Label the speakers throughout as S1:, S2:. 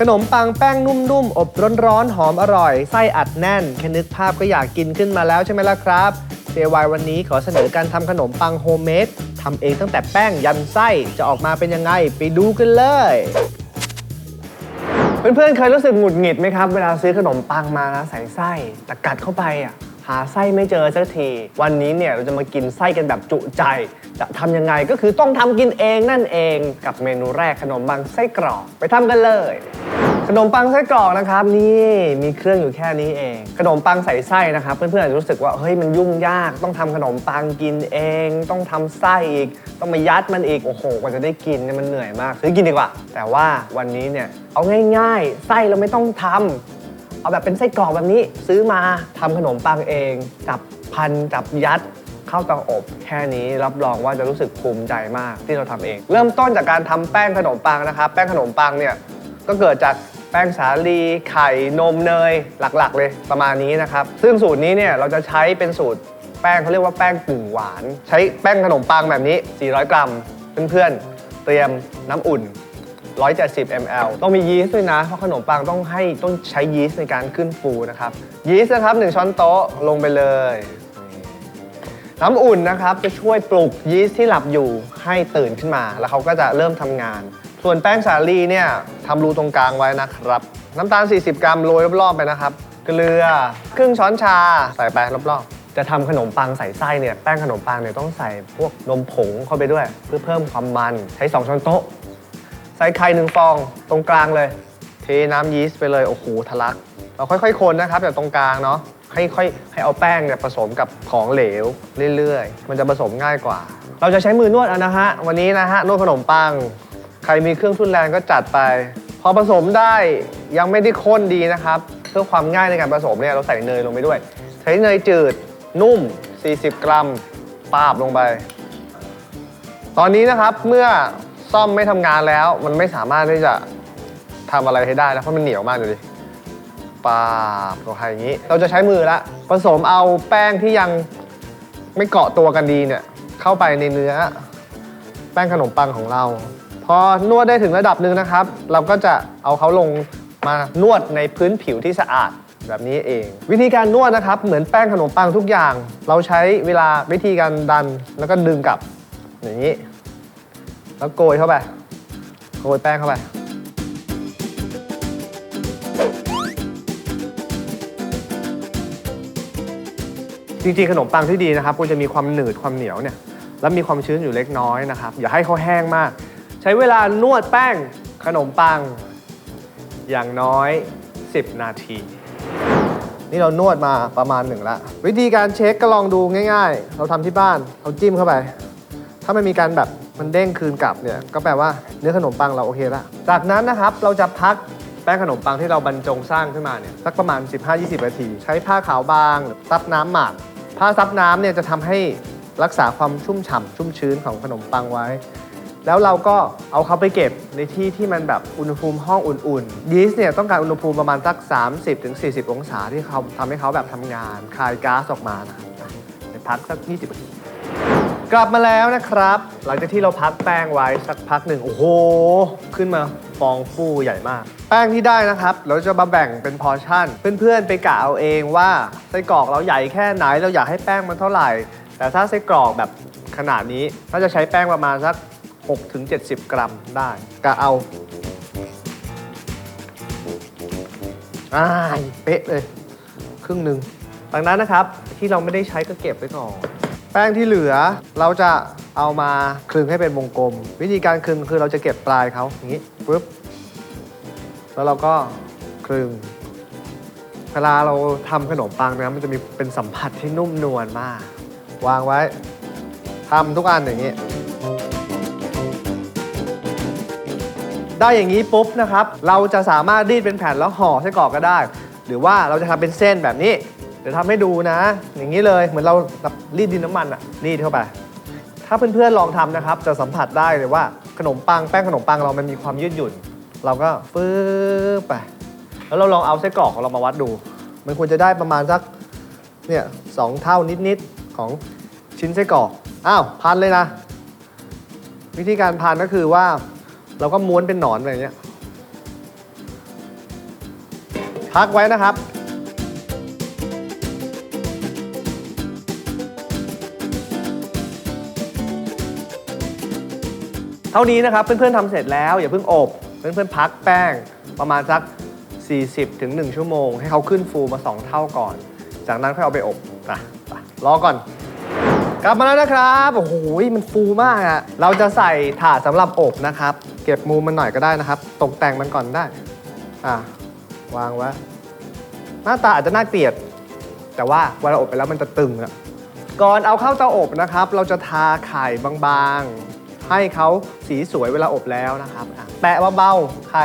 S1: ขนมปังแป้งนุ่มๆ อบร้อนๆ หอมอร่อย ไส้อัดแน่น แค่นึกภาพก็อยากกินขึ้นมาแล้วใช่ไหมล่ะครับ DIY วันนี้ขอเสนอการทำขนมปังโฮมเมดทำเองตั้งแต่แป้งยันไส้จะออกมาเป็นยังไง ไปดูกันเลยเพื่อนๆเคยรู้สึกหงุดหงิดไหมครับ เวลาซื้อขนมปังมานะใส่ไส้แต่กัดเข้าไปอะ หาไส้ไม่เจอสักที วันนี้เนี่ยเราจะมากินไส้กันแบบจุใจ จะทำยังไงก็คือต้องทำกินเองนั่นเองกับเมนูแรกขนมปังไส้กรอกไปทำกันเลย ขนมปังไส้กรอกนะครับนี่มีเครื่องอยู่แค่นี้เอง ขนมปังใส่ไส้นะครับเพื่อนๆอาจจะรู้สึกว่าเฮ้ยมันยุ่งยาก ต้องทำขนมปังกินเอง ต้องทำไส้อีก ต้องมายัดมันอีกโอ้โหกว่าจะได้กินเนี่ยมันเหนื่อยมากซื้อกินดีกว่า แต่ว่าวันนี้เนี่ยเอาง่าย ๆ ไส้เราไม่ต้องทำ เอาแบบเป็นไส้กรอกแบบนี้ซื้อมาทำขนมปังเองจับพันจับยัดเข้าเตาอบแค่นี้รับรองว่าจะรู้สึกภูมิใจมากที่เราทำเอง เริ่มต้นจากการทำแป้งขนมปังนะครับ แป้งขนมปังเนี่ยก็เกิดจากแป้งสาลีไข่นมเนยหลักๆ เลยประมาณนี้นะครับซึ่งสูตรนี้เนี่ยเราจะใช้เป็นสูตรแป้งเขาเรียกว่าแป้งกึ่งหวาน ใช้แป้งขนมปังแบบนี้ 400 กรัม เพื่อนๆเตรียมน้ำอุ่น 170 ml ต้องมียีสต์ด้วยนะ เพราะขนมปังต้องให้ต้องใช้ยีสต์ในการขึ้นฟูนะครับ ยีสต์นะครับ 1 ช้อนโต๊ะลงไปเลย น้ำอุ่นนะครับจะช่วยปลุกยีสต์ที่หลับอยู่ให้ตื่นขึ้นมา แล้วเขาก็จะเริ่มทำงาน ส่วนแป้งสาลีเนี่ยทำรูตรงกลางไว้นะครับ น้ำตาล 40 กรัมโรยรอบๆไปนะครับ เกลือครึ่งช้อนชาใส่ไปรอบๆจะทำขนมปังใส่ไส้เนี่ยแป้งขนมปังเนี่ยต้องใส่พวกนมผงเข้าไปด้วย เพื่อเพิ่มความมันใช้ 2 ช้อนโต๊ะ ใส่ไข่หนึ่งฟองตรงกลางเลย เทน้ำยีสต์ไปเลย โอ้โหทะลัก เราค่อยๆ คนนะครับจากตรงกลางเนาะให้ค่อยให้เอาแป้งเนี่ยผสมกับของเหลวเรื่อยๆ มันจะผสมง่ายกว่า เราจะใช้มือนวดเอานะฮะ วันนี้นะฮะนวดขนมปัง ใครมีเครื่องทุนแรงก็จัดไป พอผสมได้ยังไม่ได้ข้นดีนะครับ เพื่อความง่ายในการผสมเนี่ยเราใส่เนยลงไปด้วย ใช้เนยจืดนุ่ม 40 กรัมปาบลงไป ตอนนี้นะครับเมื่อ ซ่อมไม่ทำงานแล้ว มันไม่สามารถที่จะทำอะไรให้ได้แล้วเพราะมันเหนียวมากดูดิปาบลงไปอย่างนี้ เราจะใช้มือละผสมเอาแป้งที่ยังไม่เกาะตัวกันดีเนี่ย เข้าไปในเนื้อ แป้งขนมปังของเรา พอนวดได้ถึงระดับหนึ่งนะครับ เราก็จะเอาเขาลงมานวดในพื้นผิวที่สะอาดแบบนี้เอง วิธีการนวดนะครับ เหมือนแป้งขนมปังทุกอย่าง เราใช้เวลาวิธีการดันแล้วก็ดึงกลับอย่างนี้ แล้วโกยเข้าไปโกยแป้งเข้าไปจริงๆ ขนมปังที่ดีนะครับควรจะมีความหนืดความเหนียวเนี่ยแล้วมีความชื้นอยู่เล็กน้อยนะครับ อย่าให้เขาแห้งมาก ใช้เวลานวดแป้งขนมปัง อย่างน้อย 10 นาที นี่เรานวดมาประมาณหนึ่งละวิธีการเช็คก็ลองดูง่าย ๆ เราทำที่บ้านเราจิ้มเข้าไป ถ้ามันมีการแบบ มันเด้งคืนกลับเนี่ยก็แปลว่าเนื้อขนมปังเราโอเคละจากนั้นนะครับเราจะพักแป้งขนมปังที่เราบรรจงสร้างขึ้นมาเนี่ยสักประมาณ 15-20 นาที ใช้ผ้าขาวบางซับน้ำหมาดผ้าซับน้ำเนี่ยจะทำให้รักษาความชุ่มฉ่ำชุ่มชื้นของขนมปังไว้ แล้วเราก็เอาเขาไปเก็บในที่ที่มันแบบอุณหภูมิห้องอุ่นๆยีสต์เนี่ยต้องการอุณหภูมิประมาณสัก 30-40 องศาที่เขาทำให้เขาแบบทำงานคายก๊าซออกมานะพักสัก 20นาที กลับมาแล้วนะครับ หลังจากที่เราพักแป้งไว้สักพักหนึ่งโอ้โห ขึ้นมาฟองฟูใหญ่มาก แป้งที่ได้นะครับ เราจะมาแบ่งเป็นพอร์ชั่น เพื่อนๆไปกะเอาเองว่าไส้กรอกเราใหญ่แค่ไหนเราอยากให้แป้งมันเท่าไหร่ แต่ถ้าไส้กรอกแบบขนาดนี้ก็จะใช้แป้งประมาณสัก 6-70 กรัมได้กะเอาอ่ายเป๊ะเลย ครึ่งหนึ่งดังนั้นนะครับที่เราไม่ได้ใช้ก็เก็บไว้ก่อน แป้งที่เหลือเราจะเอามาคลึงให้เป็นวงกลม วิธีการคลึงคือเราจะเก็บปลายเขาอย่างนี้ปุ๊บแล้วเราก็คลึงเวลาเราทำขนมปังนะมันจะมีเป็นสัมผัสที่นุ่มนวลมาก วางไว้ทำทุกอันอย่างนี้ ได้อย่างนี้ปุ๊บนะครับ เราจะสามารถรีดเป็นแผ่นแล้วห่อไส้กรอกก็ได้ หรือว่าเราจะทำเป็นเส้นแบบนี้ เดี๋ยวทำให้ดูนะ อย่างนี้เลยเหมือนเรารีดดินน้ำมันอะรีดเข้าไป ถ้าเพื่อนๆลองทำนะครับ จะสัมผัสได้เลยว่าขนมปังแป้งขนมปังเรามันมีความยืดหยุ่น เราก็ฟื้บไป แล้วเราลองเอาไส้กรอกของเรามาวัดดู มันควรจะได้ประมาณสักเนี่ยสองเท่านิดๆของชิ้นไส้กรอกอ้าวพันเลยนะ วิธีการพันก็คือว่าเราก็ม้วนเป็นหนอนแบบเนี้ยพักไว้นะครับ เท่านี้นะครับเพื่อนๆทำเสร็จแล้วอย่าเพิ่งอบเพื่อนๆพักแป้งประมาณสัก 40ถึง1ชั่วโมง ให้เขาขึ้นฟูมา 2 เท่าก่อน จากนั้นค่อยเอาไปอบนะรอก่อน กลับมาแล้วนะครับโอ้โหมันฟูมากอะเราจะใส่ถาดสำหรับอบนะครับ เก็บมุมมันหน่อยก็ได้นะครับ ตกแต่งมันก่อนได้อะวางไว้หน้าตาอาจจะน่าเกลียด แต่ว่าเวลาอบไปแล้วมันจะตึงอะก่อนเอาเข้าเตาอบนะครับ เราจะทาไข่บางๆ ให้เขาสีสวยเวลาอบแล้วนะครับอะแปะเบาๆไข่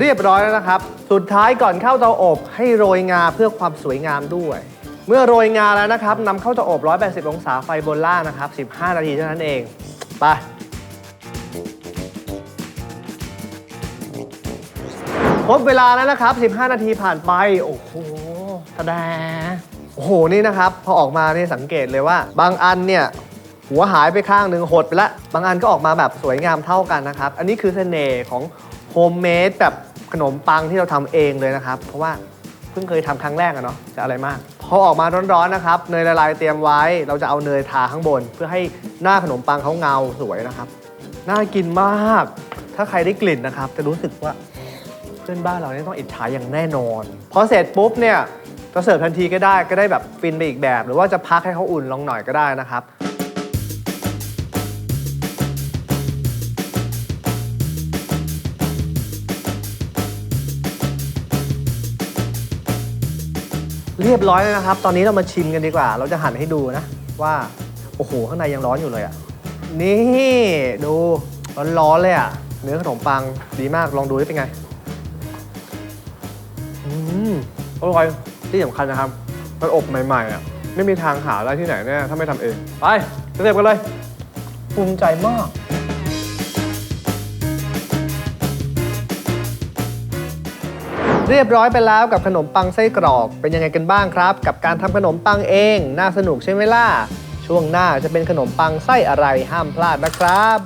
S1: เรียบร้อยแล้วนะครับ สุดท้ายก่อนเข้าเตาอบให้โรยงาเพื่อความสวยงามด้วย เมื่อโรยงาแล้วนะครับนำเข้าเตาอบ 180 องศาไฟบนล่างนะครับ 15 นาทีเท่านั้นเอง ไปครบเวลาแล้วนะครับ 15 นาทีผ่านไป โอ้โหตะแด โอ้โหนี่นะครับ พอออกมาเนี่ยสังเกตเลยว่า บางอันเนี่ยหัวหายไปข้างหนึ่งหดไปละ บางอันก็ออกมาแบบสวยงามเท่ากันนะครับ อันนี้คือเสน่ห์ของโฮมเมดแบบขนมปังที่เราทำเองเลยนะครับ เพราะว่าเพิ่งเคยทำครั้งแรกอะเนาะจะอะไรมาก พอออกมาร้อนๆนะครับเนยละลายเตรียมไว้ เราจะเอาเนยทาข้างบน เพื่อให้หน้าขนมปังเขาเงาสวยนะครับ น่ากินมาก ถ้าใครได้กลิ่นนะครับ จะรู้สึกว่า เพื่อนบ้านเราเนี่ยต้องอิจฉาอย่างแน่นอน พอเสร็จปุ๊บเนี่ย จะเสิร์ฟทันทีก็ได้ก็ได้แบบฟินไปอีกแบบ หรือว่าจะพักให้เขาอุ่นลงหน่อยก็ได้นะครับ เรียบร้อยแล้วนะครับ ตอนนี้เรามาชิมกันดีกว่า เราจะหั่นให้ดูนะ ว่า โอ้โห ข้างในยังร้อนอยู่เลยอะ่ะ นี่ดูร้อนๆเลยอะ่ะ เนื้อขนมปังดีมากลองดูได้เป็นไง อืมอร่อย ที่สำคัญนะครับ มันอบใหม่ๆอะไม่มีทางหาได้ที่ไหนแน่ถ้าไม่ทำเอง ไปเรียบกันเลย ภูมิใจมาก เรียบร้อยไปแล้วกับขนมปังไส้กรอก เป็นยังไงกันบ้างครับ กับการทำขนมปังเอง น่าสนุกใช่ไหมล่ะ ช่วงหน้าจะเป็นขนมปังไส้อะไรห้ามพลาดนะครับ